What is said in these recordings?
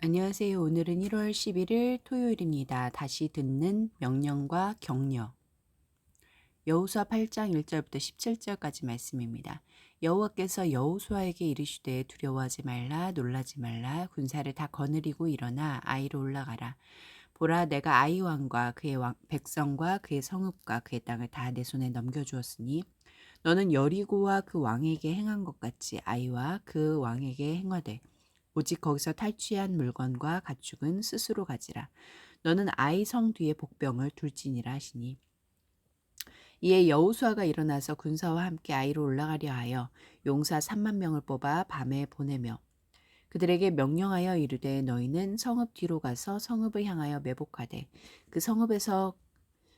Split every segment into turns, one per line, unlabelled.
안녕하세요. 오늘은 1월 11일 토요일입니다. 다시 듣는 명령과 격려. 여호수아 8장 1절부터 17절까지 말씀입니다. 여호와께서 여호수아에게 이르시되 두려워하지 말라 놀라지 말라 군사를 다 거느리고 일어나 아이로 올라가라. 보라 내가 아이 왕과 그의 왕, 백성과 그의 성읍과 그의 땅을 다 내 손에 넘겨 주었으니 너는 여리고와 그 왕에게 행한 것 같이 아이와 그 왕에게 행하되 오직 거기서 탈취한 물건과 가축은 스스로 가지라. 너는 아이 성 뒤에 복병을 둘지니라 하시니. 이에 여우수아가 일어나서 군사와 함께 아이로 올라가려 하여 용사 3만 명을 뽑아 밤에 보내며 그들에게 명령하여 이르되 너희는 성읍 뒤로 가서 성읍을 향하여 매복하되 그 성읍에서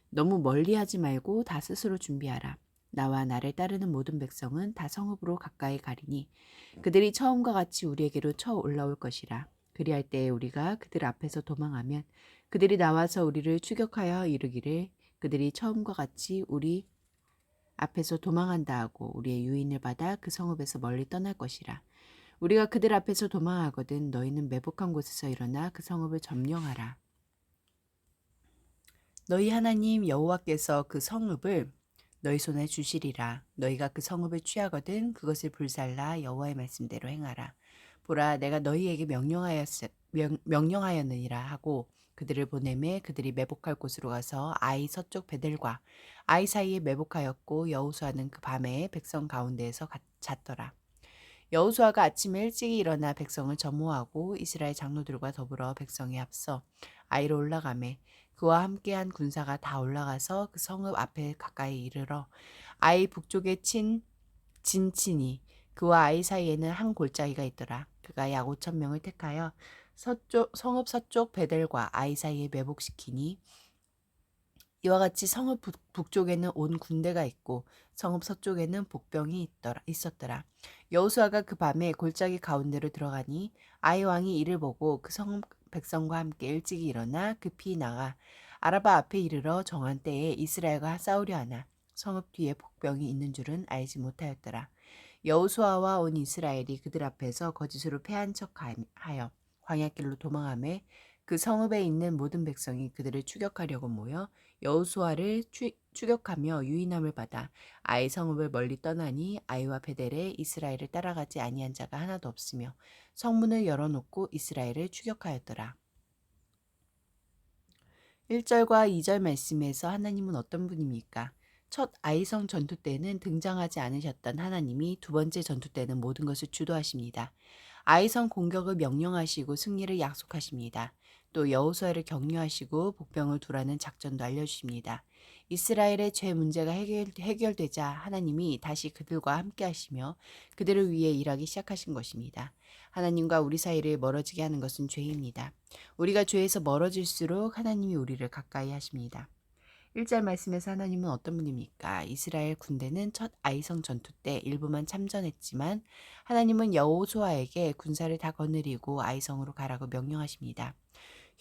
너무 멀리하지 말고 다 스스로 준비하라. 나와 나를 따르는 모든 백성은 다 성읍으로 가까이 가리니 그들이 처음과 같이 우리에게로 쳐 올라올 것이라. 그리할 때에 우리가 그들 앞에서 도망하면 그들이 나와서 우리를 추격하여 이르기를 그들이 처음과 같이 우리 앞에서 도망한다 하고 우리의 유인을 받아 그 성읍에서 멀리 떠날 것이라. 우리가 그들 앞에서 도망하거든 너희는 매복한 곳에서 일어나 그 성읍을 점령하라. 너희 하나님 여호와께서 그 성읍을 너희 손에 주시리라. 너희가 그 성읍을 취하거든 그것을 불살라 여호와의 말씀대로 행하라. 보라 내가 너희에게 명령하였 명, 명령하였느니라 하고 그들을 보내매 그들이 매복할 곳으로 가서 아이 서쪽 베델과 아이 사이에 매복하였고 여호수아는 그 밤에 백성 가운데에서 잤더라. 여호수아가 아침에 일찍 일어나 백성을 점호하고 이스라엘 장로들과 더불어 백성에 앞서 아이로 올라가매 그와 함께한 군사가 다 올라가서 그 성읍 앞에 가까이 이르러 아이 북쪽에 친 진친이 그와 아이 사이에는 한 골짜기가 있더라. 그가 약 5천 명을 택하여 서쪽 성읍 서쪽 베델과 아이 사이에 매복시키니 이와 같이 성읍 북, 쪽에는 온 군대가 있고 성읍 서쪽에는 복병이 있더라, 있었더라. 여호수아가 그 밤에 골짜기 가운데로 들어가니 아이 왕이 이를 보고 그 성읍 백성과 함께 일찍이 일어나 급히 나가 아라바 앞에 이르러 정한 때에 이스라엘과 싸우려 하나 성읍 뒤에 복병이 있는 줄은 알지 못하였더라. 여호수아와 온 이스라엘이 그들 앞에서 거짓으로 패한 척하여 광야길로 도망함에 그 성읍에 있는 모든 백성이 그들을 추격하려고 모여 여호수아를 추격하며 유인함을 받아 아이 성읍을 멀리 떠나니 아이와 베델에 이스라엘을 따라가지 아니한 자가 하나도 없으며 성문을 열어놓고 이스라엘을 추격하였더라. 1절과 2절 말씀에서 하나님은 어떤 분입니까? 첫 아이성 전투 때는 등장하지 않으셨던 하나님이 두 번째 전투 때는 모든 것을 주도하십니다. 아이성 공격을 명령하시고 승리를 약속하십니다. 또 여호수아를 격려하시고 복병을 두라는 작전도 알려주십니다. 이스라엘의 죄 문제가 해결, 해결 되자 하나님이 다시 그들과 함께 하시며 그들을 위해 일하기 시작하신 것입니다. 하나님과 우리 사이를 멀어지게 하는 것은 죄입니다. 우리가 죄에서 멀어질수록 하나님이 우리를 가까이 하십니다. 1절 말씀에서 하나님은 어떤 분입니까? 이스라엘 군대는 첫 아이성 전투 때 일부만 참전했지만 하나님은 여호수아에게 군사를 다 거느리고 아이성으로 가라고 명령하십니다.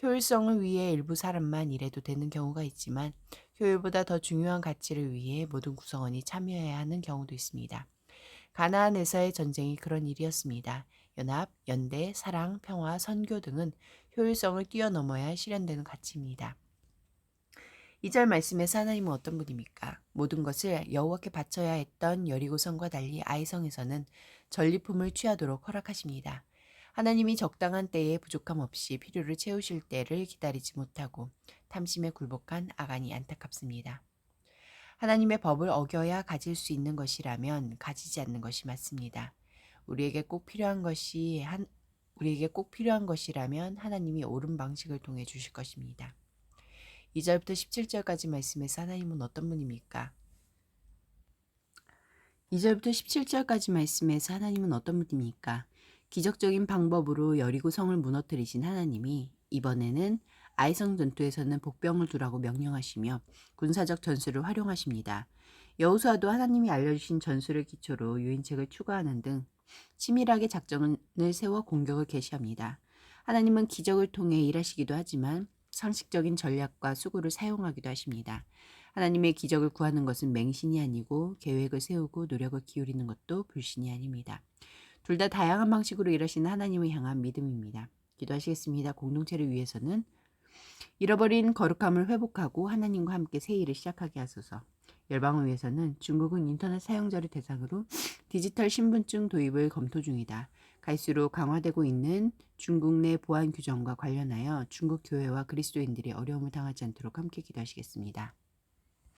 효율성을 위해 일부 사람만 일해도 되는 경우가 있지만 효율보다 더 중요한 가치를 위해 모든 구성원이 참여해야 하는 경우도 있습니다. 가나안에서의 전쟁이 그런 일이었습니다. 연합, 연대, 사랑, 평화, 선교 등은 효율성을 뛰어넘어야 실현되는 가치입니다. 2절 말씀에서 하나님은 어떤 분입니까? 모든 것을 여호와께 바쳐야 했던 여리고성과 달리 아이성에서는 전리품을 취하도록 허락하십니다. 하나님이 적당한 때에 부족함 없이 필요를 채우실 때를 기다리지 못하고 탐심에 굴복한 아간이 안타깝습니다. 하나님의 법을 어겨야 가질 수 있는 것이라면 가지지 않는 것이 맞습니다. 우리에게 꼭 필요한 것이 한 우리에게 꼭 필요한 것이라면 하나님이 옳은 방식을 통해 주실 것입니다. 2절부터 17절까지 말씀에서 하나님은 어떤 분입니까? 2절부터 17절까지 말씀에서 하나님은 어떤 분입니까? 기적적인 방법으로 여리고 성을 무너뜨리신 하나님이 이번에는 아이성 전투에서는 복병을 두라고 명령하시며 군사적 전술을 활용하십니다. 여호수아도 하나님이 알려주신 전술을 기초로 유인책을 추가하는 등 치밀하게 작전을 세워 공격을 개시합니다. 하나님은 기적을 통해 일하시기도 하지만 상식적인 전략과 수구를 사용하기도 하십니다. 하나님의 기적을 구하는 것은 맹신이 아니고 계획을 세우고 노력을 기울이는 것도 불신이 아닙니다. 둘 다 다양한 방식으로 일하시는 하나님을 향한 믿음입니다. 기도하시겠습니다. 공동체를 위해서는 잃어버린 거룩함을 회복하고 하나님과 함께 새 일을 시작하게 하소서. 열방을 위해서는 중국은 인터넷 사용자를 대상으로 디지털 신분증 도입을 검토 중이다. 갈수록 강화되고 있는 중국 내 보안 규정과 관련하여 중국 교회와 그리스도인들이 어려움을 당하지 않도록 함께 기도하시겠습니다.